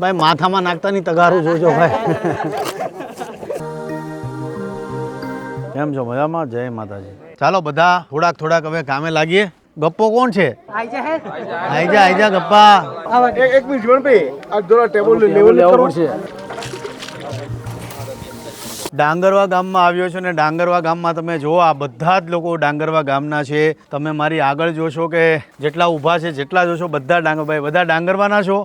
ભાઈ માથામાં નાખતા ની તગારું જોજો ભાઈ. કેમ છો મજામાં? જય માતાજી. ચાલો બધા થોડાક થોડાક હવે કામે લાગીએ. ગપ્પો કોણ છે? આઈજા આઈજા ગપ્પા. એક મિનિટ જોણ ભાઈ આ જોડા ટેબલ લેવલ લેવો પડશે ડાંગરવા ગામમાં આવ્યો છે ને ડાંગરવા ગામમાં તમે જો આ બધા જ લોકો ડાંગરવા ગામના છે. તમે મારી આગળ જોશો કે જેટલા ઊભા છે જેટલા જોશો બધા ડાંગરભાઈ બધા ડાંગરવાના છો?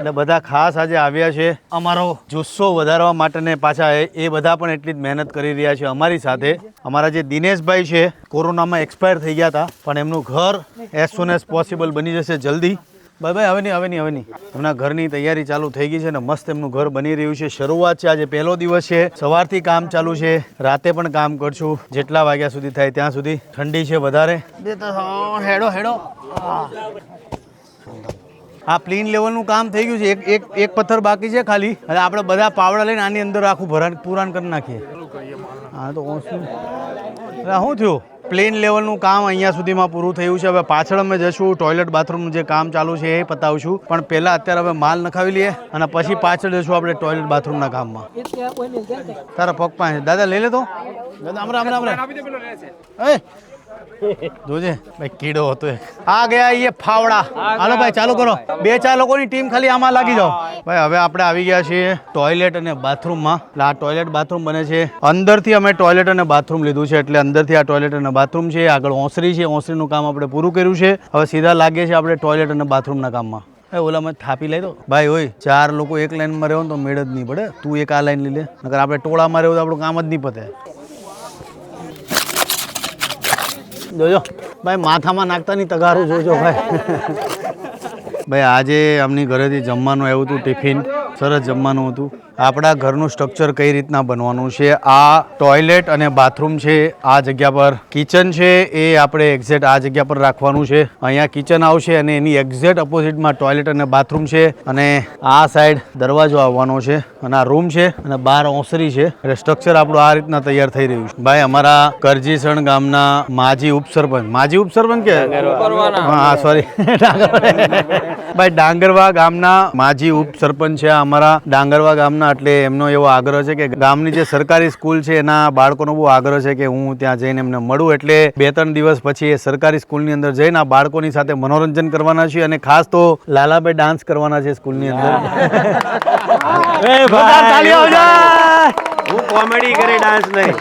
એટલે બધા ખાસ આજે આવ્યા છે. અમારો જુસ્સો વધારવા માટે ને પાછા એ બધા પણ એટલી જ મહેનત કરી રહ્યા છે અમારી સાથે. અમારા જે દિનેશભાઈ છે કોરોનામાં એક્સપાયર થઈ ગયા હતા પણ એમનું ઘર એઝ સુન એઝ પોસિબલ બની જશે જલ્દી. ભાઈ ભાઈ હવે નહીં હવે નહીં હવે નહીં. એમના ઘરની તૈયારી ચાલુ થઈ ગઈ છે ને મસ્ત એમનું ઘર બની રહ્યું છે. શરૂઆત છે આજે પહેલો દિવસ છે. સવારથી કામ ચાલુ છે. રાતે પણ કામ કરશું. જેટલા વાગ્યા સુધી થાય ત્યાં સુધી. ઠંડી છે વધારે. હેડો હેડો. આ પ્લેન લેવલનું કામ થઈ ગયું છે. એક એક એક પથ્થર બાકી છે ખાલી. એટલે આપણે બધા પાવડા લઈને આની અંદર આખું ભરાન પુરાણ કરી નાખીએ. હા તો એટલે શું થયું? પ્લેન લેવલનું કામ અહીંયા સુધીમાં પૂરું થયું છે. હવે પાછળ અમે જશું ટોયલેટ બાથરૂમનું જે કામ ચાલુ છે એ પતાવશું. પણ પહેલાં અત્યારે હવે માલ નખાવી લઈએ અને પછી પાછળ જશું આપણે ટોયલેટ બાથરૂમના કામમાં. તારા પગ પાસે દાદા લઈ લે તો. દાદા રામ રામ રામ. એ જોજે, ભાઈ કીડો હતો આ ગયા એ ફાવડા. હાલો ભાઈ, ચાલુ કરો. બે ચાર લોકોની ટીમ ખાલી આમાં લાગી જાઓ. ભાઈ, હવે આપણે આવી ગયા છીએ ટોયલેટ અને બાથરૂમમાં. એટલે આ ટોયલેટ બાથરૂમ બને છે. અંદરથી અમે ટોયલેટ અને બાથરૂમ લીધું છે. એટલે અંદરથી આ ટોયલેટ અને બાથરૂમ છે. આગળ ઓસરી છે. ઓસરીનું કામ આપણે પૂરું કર્યું છે. હવે સીધા લાગીએ છીએ આપણે ટોયલેટ અને બાથરૂમના કામમાં. ઓલા ઓલામાં થાપી લઈ દો. ભાઈ હોય ચાર લોકો એક લાઈનમાં રહો ને તો મેળ જ નહીં પડે. તું એક આ લાઈન લઈ લે. નકર આપણે ટોળામાં રહેવું તો આપણું કામ જ નહીં પતે. જોજો. ભાઈ, માથામાં નાખતાની તગારું જોજો ભાઈ. ભાઈ, આજે આમની ઘરેથી જમવાનું આવ્યું હતું ટિફિન. સરસ જમવાનું હતું. આપણા ઘરનું સ્ટ્રક્ચર કઈ રીતના બનવાનું છે? આ ટોયલેટ અને બાથરૂમ છે આ જગ્યા પર કિચન છે એ આપણે એક્ઝેક્ટ આ જગ્યા પર રાખવાનું છે. અહીંયા કિચન આવશે અને એની એક્ઝેક્ટ ઓપોઝિટમાં ટોયલેટ અને બાથરૂમ છે અને આ સાઈડ દરવાજો આવવાનો છે અને આ રૂમ છે અને બહાર ઓસરી છે. એટલે સ્ટ્રક્ચર આપણું આ રીતના તૈયાર થઈ રહ્યું છે. ભાઈ અમારા કરજીસણ ગામના માજી ઉપસરપંચ. માજી ઉપસરપંચ કે? હા સોરી ભાઈ ડાંગરવા ગામના માજી ઉપસરપંચ છે આ અમારા ડાંગરવા ગામના એટલે એમનો એવો આગ્રહ છે કે ગામની જે સરકારી સ્કૂલ છે એના બાળકોનો બહુ આગ્રહ છે કે હું ત્યાં જઈને એમને મળું. એટલે બે ત્રણ દિવસ પછી એ સરકારી સ્કૂલની અંદર જઈને આ બાળકોની સાથે મનોરંજન કરવાના છીએ અને ખાસ તો લાલાભાઈ ડાન્સ કરવાના છે સ્કૂલની અંદર. હું કોમેડી કરે ડાન્સ નહીં.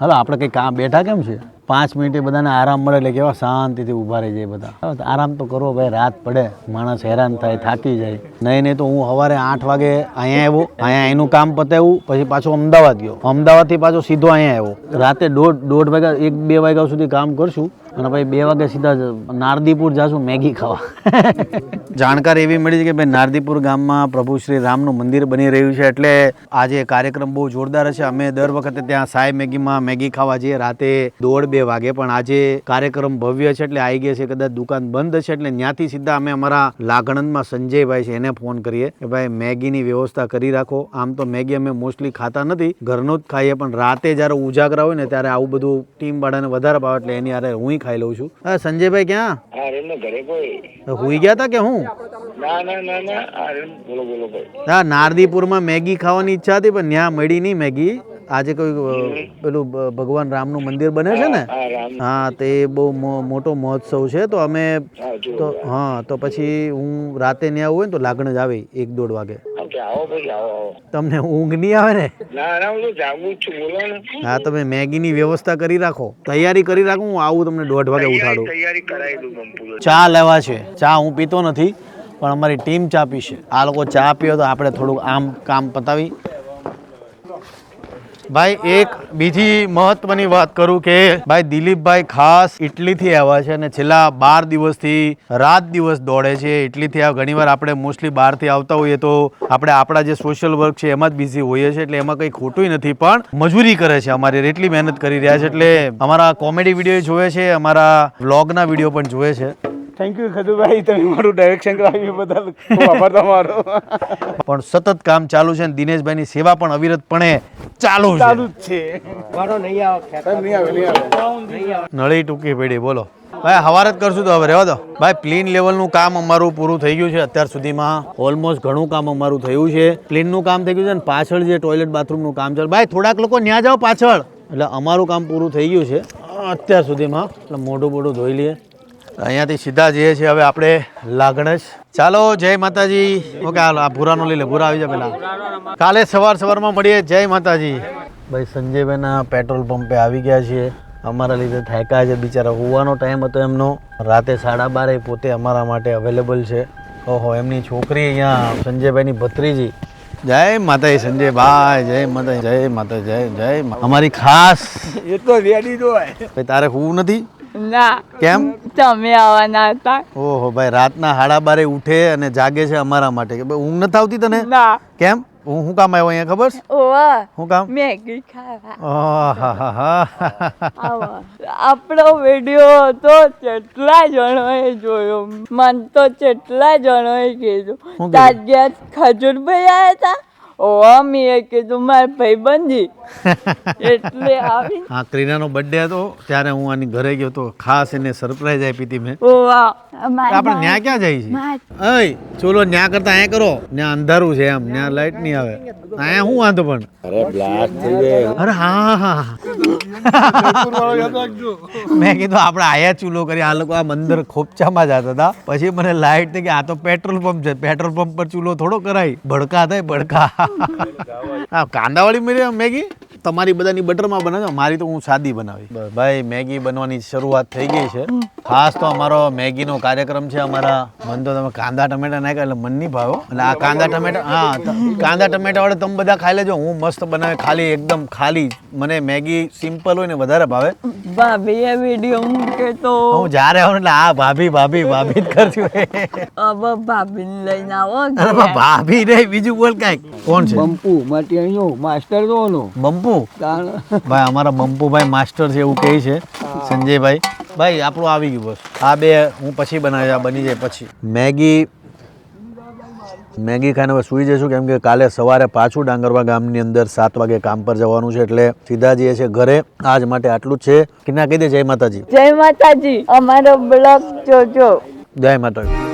હવે આપણે કંઈ કામ બેઠા કેમ છે પાંચ મિનિટે બધાને આરામ મળે એટલે કેવા શાંતિથી ઊભા રહી જાય બધા. આરામ તો કરો ભાઈ, રાત પડે. માણસ હેરાન થાય, થાકી જાય. નહીં નહીં તો હું સવારે આઠ વાગે અહીંયા આવ્યો, અહીંયા એનું કામ પતાવ્યું, પછી પાછો અમદાવાદ ગયો. અમદાવાદથી પાછો સીધો અહીંયા આવ્યો. રાતે દોઢ દોઢ વાગ્યા, એક, બે વાગ્યા સુધી કામ કરશું. અને ભાઈ બે વાગે સીધા નારદીપુર જાશું મેગી ખાવા. જાણકારી એવી મળી છે કે ભાઈ નારદીપુર ગામમાં પ્રભુ શ્રી રામનું મંદિર બની રહ્યું છે એટલે આજે કાર્યક્રમ બહુ જોરદાર હશે. અમે દર વખતે ત્યાં સાઈ મેગીમાં મેગી ખાવા જઈએ. રાતે દોઢ બે વાગે પણ આજે કાર્યક્રમ ભવ્ય છે એટલે આવી ગયા છે. કદાચ દુકાન બંધ છે એટલે ત્યાંથી સીધા અમે અમારા લાગણંદમાં સંજયભાઈ છે, એને ફોન કરીએ કે ભાઈ મેગીની વ્યવસ્થા કરી રાખો. આમ તો મેગી અમે મોસ્ટલી ખાતા નથી, ઘરનું જ ખાઈએ, પણ રાતે જ્યારે ઉજાગરા હોય ને ત્યારે આવું બધું ટીમ વાળાને વધારે ભાવે એટલે એની હારે હું ખાઈ લઉં છું. હા સંજયભાઈ ક્યાં? અરે રેમ ઘરે કોઈ. હુઈ ગયા હતા કે હું? ના ના ના ના. હા રેમ બોલો બોલો ભાઈ. હા નારદીપુરમાં મેગી ખાવાની ઈચ્છા હતી પણ ત્યાં મળી નહીં મેગી. આજે કોઈ પેલું ભગવાન રામનું મંદિર બને છે ને? હા તે બહુ મોટો મહોત્સવ છે. તો અમે તો હા તો પછી હું રાતે ને આવું હોય ને તો લાગણ જ આવે એક દોઢ વાગે. તમને ઊંઘ નહીં આવે ને? હું તમે મેગીની વ્યવસ્થા કરી રાખો. તૈયારી કરી રાખો હું આવું તમને દોઢ વાગે ઉઠાડું. ચા લેવા છે. ચા હું પીતો નથી પણ અમારી ટીમ ચા પીશે. આ લોકો ચા પીઓ તો આપણે થોડુંક આમ કામ પતાવી. ભાઈ, એક બીજી મહત્વની વાત કરું કે ભાઈ, દિલીપભાઈ ખાસ ઇટલીથી આવ્યા છે અને છેલ્લા બાર દિવસથી રાત દિવસ દોડે છે. ઇટલીથી આ ઘણીવાર આપણે મોસ્ટલી બહારથી આવતા હોઈએ તો આપણે આપણા જે સોશિયલ વર્ક છે એમાં જ બિઝી હોઈએ છીએ. એટલે એમાં કંઈ ખોટું નથી, પણ મજૂરી કરે છે અમારી, એટલી મહેનત કરી રહ્યા છે. એટલે અમારા કોમેડી વીડિયો જોવે છે, અમારા વ્લોગના વીડિયો પણ જોવે છે. થેન્ક યુ ખદુભાઈ તમે મારું ડાયરેક્શન કરાવ્યું બદલ ખૂબ આભાર તમારો. પણ સતત કામ ચાલુ છે અને દિનેશભાઈની સેવા પણ અવિરતપણે ચાલુ છે. ચાલુ જ છે. વારો નહીં આવે નહીં આવે નહીં આવે. નળી ટૂંકી પડી બોલો. ભાઈ હવારે જ કરશું તો હવે રહેવા દો. ભાઈ પ્લેન લેવલનું કામ અમારું પૂરું થઈ ગયું છે અત્યાર સુધીમાં. ઓલમોસ્ટ ઘણું કામ અમારું થયું છે. પ્લેનનું કામ થઈ ગયું છે ને પાછળ જે ટોયલેટ બાથરૂમનું કામ ચાલે ભાઈ થોડાક લોકો ન્યા જાઓ પાછળ. એટલે અમારું કામ પૂરું થઈ ગયું છે અત્યાર સુધીમાં. એટલે મોઢું મોઢું ધોઈ લઈએ. અહીંયાથી સીધા જઈએ છીએ હવે આપણે લાગણજ. ચાલો જય માતાજી. ઓકે હાલ આ ભૂરાનો લઈ લે ભૂરા આવી જાય પેલા. કાલે સવાર સવારમાં મળીએ. જય માતાજી. ભાઈ સંજયભાઈના પેટ્રોલ પંપે આવી ગયા છીએ. અમારા લીધે થાયકા છે બિચારા. હોવાનો ટાઈમ હતો એમનો. રાતે સાડા બારે પોતે અમારા માટે અવેલેબલ છે. ઓહો એમની છોકરી અહીંયા સંજયભાઈની ભત્રીજી. જય માતાજી સંજયભાઈ. જય માતા જય માતા જય જય અમારી ખાસ એ તો રેડી તો તારે હોવું નથી? ના. કેમ? તમે આવવાના હતા. ઓહો ભાઈ રાતના હાડા બારે ઉઠે અને જાગે છે અમારા માટે. કે ભાઈ ઊંઘ નથી આવતી તને? ના. કેમ? હું શું કામ આવ્યો અહીંયા ખબર? છે હું કામ? મેગી ખાવા. આપણો વીડિયો તો કેટલા જણોએ જોયો. મન તો કેટલા જણોએ કીધું? તાજ્યા ખજૂરભાઈ આવ્યા હતા. ઓવા મેં કીધું મારા ભાઈબંધી. એટલે આવી હા ક્રીનાનો બર્થડે હતો ત્યારે હું આની ઘરે ગયો તો ખાસ એને સરપ્રાઈઝ આપી હતી મેં. ઓવા આપણે ન્યા ક્યાં જાય છે અય ચોલો ન્યા કરતા અહીંયા કરો. ન્યા અંધારું છે એમ ન્યા લાઈટ નહીં આવે. અહીંયા શું વાંધો પણ? અરે બ્લાસ્ટ થઈ ગયો અરે હા હા મેં કીધું આપણે આયા ચૂલો કરી આ લોકો આ મંદિર ખોપચામાં જતા હતા પછી મને લાઈટ થઈ કે આ તો પેટ્રોલ પંપ છે પેટ્રોલ પંપ પર ચૂલો થોડો કરાય. ભડકા થાય ભડકા. હા કાંદાવાળી મેરી મેગી તમારી બધાની બટરમાં બનાવજો. મારી તો હું સાદી બનાવી ભાઈ મેગી બનવાની શરૂઆત થઈ ગઈ છે. ખાસ તો અમારો મેગીનો કાર્યક્રમ છે અમારા મન તો તમે કાંદા ટમેટા નાખ્યા એટલે મન નહીં ભાવો અને આ કાંદા ટમેટા હા કાંદા ટમેટા વાળે તમે બધા ખાઈ લેજો. હું મસ્ત બનાવે ખાલી એકદમ ખાલી મને મેગી સિમ્પલ હોય ને વધારે ભાવે. ભાભીએ વીડિયો મૂકે તો હું જ્યારે આવું એટલે આ ભાભી ભાભી ભાભી જ કરતી હોય. ભાભી ભાભીને લઈને આવો અરે ભાભી નહીં બીજું બોલ કાંઈક. કોણ છે? બંપુ માટી અહીંયો માસ્ટર જોનો બંપુ? ભાઈ અમારા બંપુભાઈ માસ્ટર છે એવું કહે છે સંજયભાઈ. ભાઈ આપણું આવી ગયું બસ. આ બે હું પછી બનાવી આ બની જાય પછી. મેગી મેગી ખાઈને હવે સૂઈ જઈશું કેમ કે કાલે સવારે પાછું ડાંગરવા ગામની અંદર સાત વાગે કામ પર જવાનું છે એટલે સીધા જઈએ છે ઘરે. આજ માટે આટલું જ છે. કિના કહી દે જય માતાજી. જય માતાજી. અમારો બ્લોગ જોજો. જય માતાજી.